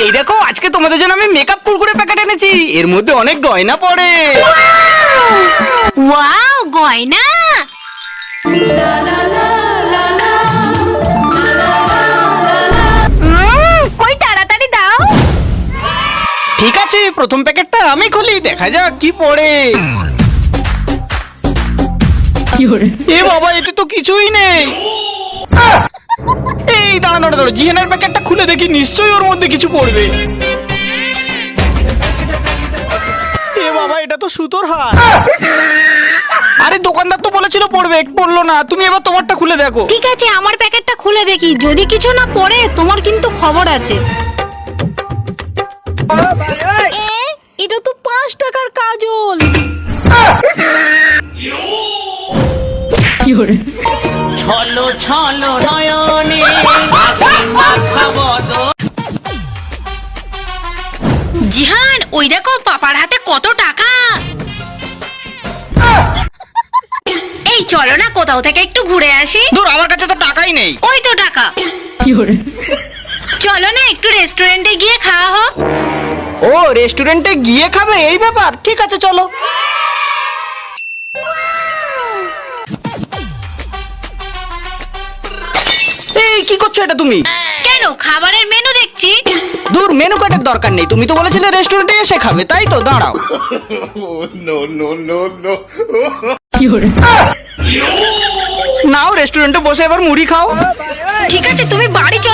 এই দেখো আজকে তোমাদের জন্য আমি মেকআপ কুরকুরে প্যাকেট এনেছি। এর মধ্যে অনেক গয়না পড়ে। ওয়াও গয়না? উম, কই তাড়াতাড়ি দাও। ঠিক আছে প্রথম প্যাকেটটা আমি খুলি দেখা যাক কি পড়ে? এ বাবা এতে তো কিছুই নেই। দাঁড়া জিএনের প্যাকেটটা খুলে দেখি নিশ্চয়ই ওর মধ্যে কিছু পড়বে। এ বাবা এটা তো সুতোর হার। আরে দোকানদার তো বলেছিল পড়বে পড়ল না। তুমি এবার তোমারটা খুলে দেখো। ঠিক আছে আমার প্যাকেটটা খুলে দেখি। যদি কিছু না পড়ে তোমার কিন্তু খবর আছে। এ, এটা তো পাঁচ টাকার কাজল। ছলো ছলো নয়নে। জিহান ওই দেখো পাপার হাতে কত টাকা। এই চলো না কোথাও থেকে একটু ঘুরে আসি। দূর আমার কাছে তো টাকাই নেই। ওই তো টাকা। চলো না একটু রেস্টুরেন্টে গিয়ে খাওয়া হোক। ও রেস্টুরেন্টে গিয়ে খাবে এই ব্যাপার? ঠিক আছে চলো। এই কি করছ এটা তুমি? কেন খাবারের মেনু দেখছি? দূর মেনু কার্ডের দরকার নেই। তুমি তো বলেছিলে রেস্টুরেন্টে এসে খাবে তাই তো? দাঁড়াও। নাও রেস্টুরেন্টে বসে এবার মুড়ি খাও। ঠিক আছে তুমি বাড়ি চলো